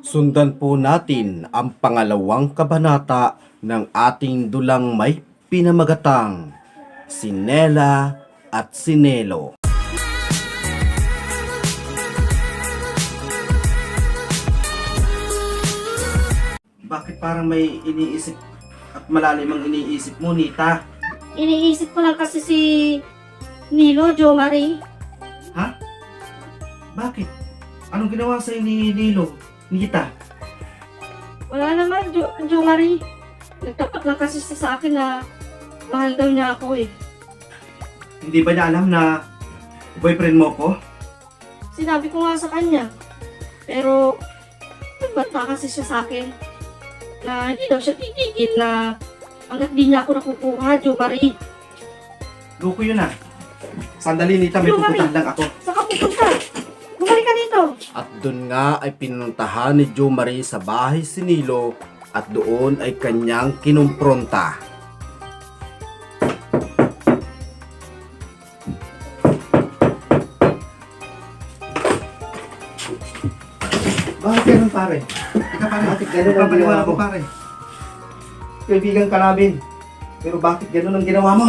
Sundan po natin ang pangalawang kabanata ng ating dulang may pinamagatang Sinela at Sinelo. Bakit parang may iniisip at malalim ang iniisip mo, Nita? Iniisip ko lang kasi si Nilo, Jo Marie. Ha? Bakit? Anong ginawa sa'yo ni Nilo? Nita? Wala naman, Jo, jo Marie. Nagtapat lang kasi siya sa akin na mahal daw niya ako eh. Hindi ba niya alam na boyfriend mo ko? Sinabi ko nga sa kanya. Pero, nagbata kasi siya sa akin na hindi daw siya titigil na hanggat di niya ako nakukuha, Jo Marie. Loko yun ah. Sandali Nita, may pupuntahan lang ako. Saka pupunta. At doon nga ay pinuntahan ni Jo Marie sa bahay si Nilo at doon ay kanyang kinumpronta. Bakit ganun pare? Ika pare, bakit ganun ang ginawa mo? pare? Kaibigan ka namin. Pero bakit ganun ang ginawa mo?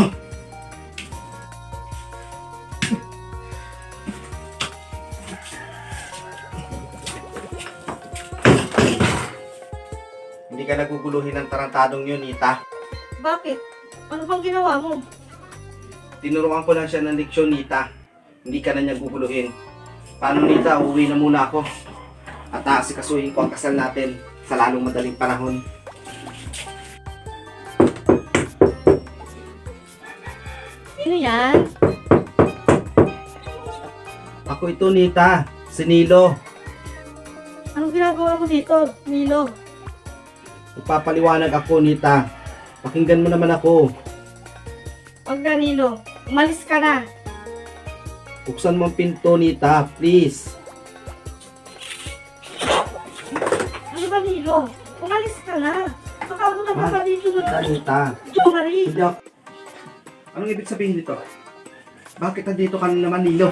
Ka naguguluhin ng tarantadong yun, Nita. Bakit? Ano bang ginawa mo? Tinuruan ko lang siya ng leksyon, Nita. Hindi ka na niya guguluhin. Paano, Nita? Uuwi na muna ako. At aasikasuhin ko ang kasal natin sa lalong madaling panahon. Sino yan? Ako ito, Nita. Si Nilo. Anong ginagawa mo dito, Nilo? Ipapaliwanag ako, Nita. Pakinggan mo naman ako. Huwag na, Nilo. Umalis ka na. Buksan mo ang pinto, Nita. Please. Ano ba, Nilo? Umalis ka na. Baka mo na Ma- Nita, na Nita. Jo Marie? Hindi ako... Anong ibig sabihin dito? Bakit nandito ka na naman, Nilo?